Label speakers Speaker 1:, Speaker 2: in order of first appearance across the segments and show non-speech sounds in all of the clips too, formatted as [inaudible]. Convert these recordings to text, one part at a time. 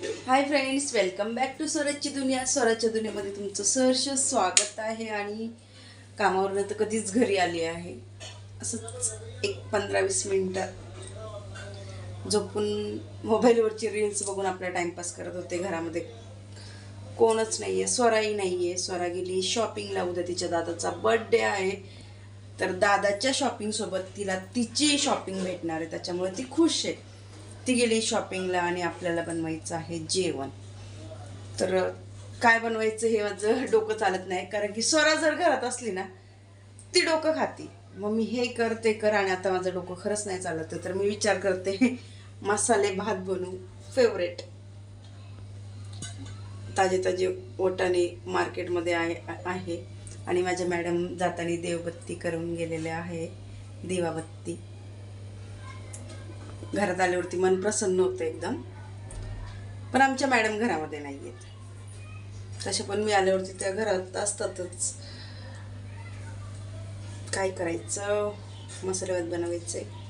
Speaker 1: Hi friends welcome back to स्वराजची दुनिया. स्वराजच्या दुनियामध्ये तुमचं सहर्ष स्वागत आहे आणि कामावरनं तर कधीच घरी आली आहे. असंच एक पंधरा वीस मिनटं झोपून मोबाईलवरची रील्स बघून आपला टाईमपास करत होते घरामध्ये. कोणच नाही आहे स्वराही नाही आहे स्वरा गेली शॉपिंगला उद्या तिच्या दादाचा बर्थडे आहे. तर दादाच्या शॉपिंगसोबत तिला तिची शॉपिंग भेटणार आहे. त्याच्यामुळे ती खुश आहे. ती गेली शॉपिंगला आणि आपल्याला बनवायचं आहे जेवण. तर काय बनवायचं हे माझं [laughs] डोकं चालत नाही. कारण की स्वरा जर घरात असली ना ती डोकं खाती. मग मी हे कर ते कर आणि आता माझं डोकं खरंच नाही चालत तर मी विचार करते [laughs] मसाले भात बनवू. फेवरेट ताजे ताजे ओटाने मार्केटमध्ये आहे आहे. आणि माझ्या मॅडम जाताना देवबत्ती करून गेलेले आहे. दिवाबत्ती. घरात आल्यावरती मन प्रसन्न होतं एकदम. पण आमच्या मॅडम घरामध्ये नाही आहेत तसे पण मी आल्यावरती त्या घरात असतातच. काय करायचं? मसालेभात बनवायचं आहे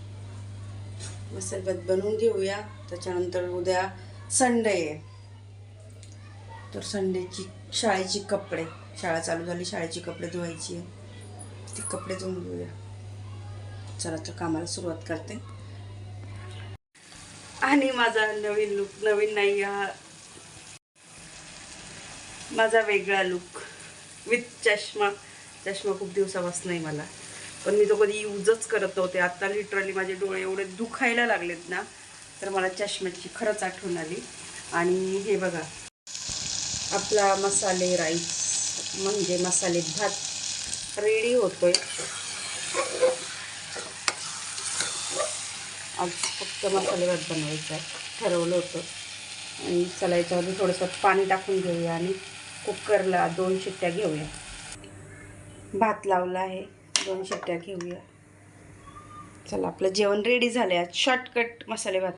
Speaker 1: मसाले बनवून घेऊया. त्याच्यानंतर उद्या संडे आहे. तर संडेची शाळेची कपडे. शाळा चालू झाली शाळेची कपडे धुवायची आहे. ती कपडे धुवून घेऊया. चला तर कामाला सुरुवात करते. आणि माझा नवीन लुक नवीन नाही हा. माझा वेगळा लुक विथ चष्मा. चष्मा खूप दिवसापासून नाही मला. पण मी तो कधी यूजच करत नव्हते. आत्ता लिटरली माझे डोळे एवढे दुखायला लागलेत ना तर मला चष्म्याची खरंच आठवण आली. आणि हे बघा आपला मसाले राईस म्हणजे मसाले भात. रेडी होतोय. आज फक्त मसाले भात बनवायचा आहे ठरवलं होतं. आणि चला याच्यामध्ये थोडंसं पाणी टाकून घेऊया आणि कुकरला दोन शिट्ट्या घेऊया. भात लावला आहे. दोन शिट्ट्या घेऊया. चला आपलं जेवण रेडी झालं आहे. आज शॉर्टकट मसाले भात.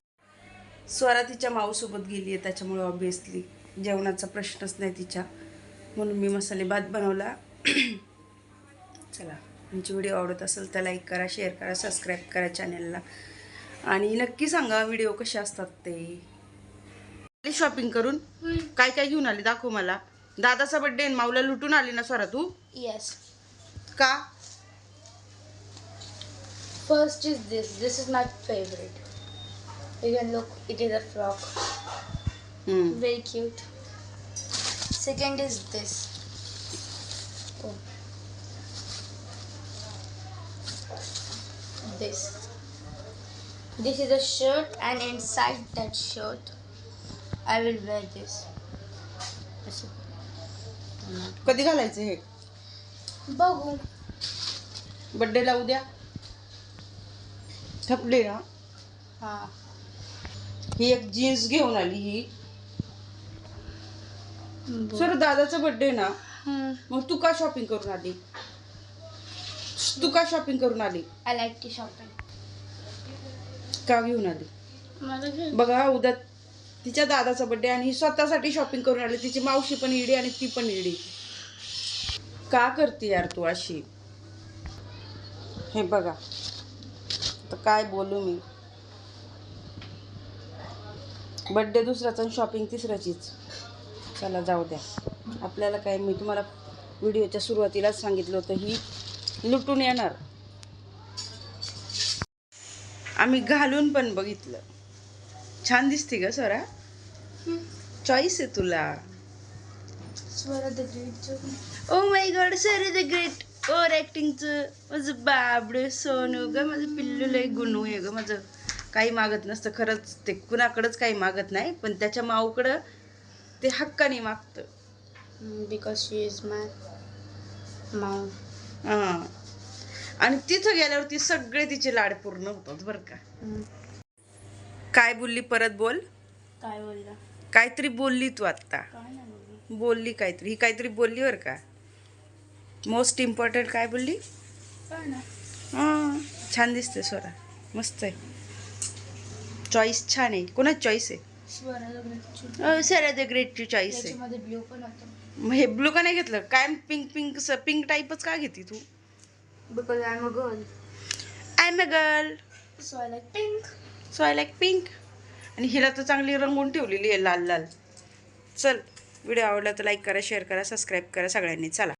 Speaker 1: स्वरा तिच्या माऊसोबत गेली आहे त्याच्यामुळे ऑब्वियसली जेवणाचा प्रश्नच नाही तिच्या. म्हणून मी मसाले भात बनवला. [clears throat] चला तुमची व्हिडिओ आवडत असेल तर लाईक करा शेअर करा सबस्क्राईब करा चॅनलला आणि नक्की सांगा व्हिडिओ कसे असतात ते. शॉपिंग करून? काय काय घेऊन आले? दाखव मला. दादाचा बड्डे माऊला लुटून आली ना स्वरा तू?
Speaker 2: येस
Speaker 1: का?
Speaker 2: First is this this is my favourite you can look it is a
Speaker 1: frock
Speaker 2: very cute second is this this This. Is a shirt, and inside that shirt, I will wear this.
Speaker 1: कधी घालायचं हे
Speaker 2: बघू
Speaker 1: बड्डेला उद्या थकले ना
Speaker 2: हा
Speaker 1: ही एक जीन्स घेऊन आली ही. सर दादाचा बड्डे ना. मग तू का शॉपिंग करून आली तू का शॉपिंग करून आली
Speaker 2: I like to shopping.
Speaker 1: का घेऊन आली. बघा उद्या तिच्या दादाचा बड्डे आणि ही स्वतःसाठी शॉपिंग करून आली. तिची मावशी पण इडी आणि ती पण इडी. का करते यार तू अशी? हे बघा. तर काय बोलू मी? बड्डे दुसऱ्याचा आणि शॉपिंग तिसऱ्याचीच. चला जाऊ द्या. आपल्याला काय मी तुम्हाला व्हिडिओच्या सुरुवातीलाच सांगितलं होतं ही लुटून येणार. आम्ही घालून पण बघितलं. छान दिसते ग स्वरा. चॉईस आहे तुला.
Speaker 2: Swara the great
Speaker 1: oh my god sir the great over ॲक्टिंगचं माझं बाबडं सोनू ग. माझं पिल्लू लय गुणू आहे ग. माझं काही मागत नसतं. खरंच ते कुणाकडंच काही मागत नाही. पण त्याच्या माऊकडं ते हक्काने मागतं.
Speaker 2: बिकॉज शी इज माय माव.
Speaker 1: हां. आणि तिथं गेल्यावरती सगळे तिचे लाड पूर्ण होतात बरं का. काय बोलली परत बोल.
Speaker 2: काय बोलला?
Speaker 1: काहीतरी बोलली तू आत्ता.
Speaker 2: बोलली.
Speaker 1: काहीतरी. ही काहीतरी बोलली बरं का. मोस्ट इम्पॉर्टंट काय बोलली? हां छान दिसते स्वरा. मस्त आहे. चॉईस छान आहे. कोणाची चॉईस आहे? सर द ग्रेटची चॉईस आहे. मग हे ब्लू का नाही घेतलं? काय पिंक पिंक पिंक टाईपच का घेते तू?
Speaker 2: Am a girl
Speaker 1: I am a girl
Speaker 2: so I like pink
Speaker 1: so I like pink आणि हिला तर चांगली रंगवून ठेवलेली आहे लाल लाल. चल व्हिडिओ आवडला तर लाईक करा शेअर करा सबस्क्राईब करा सगळ्यांनी. चला.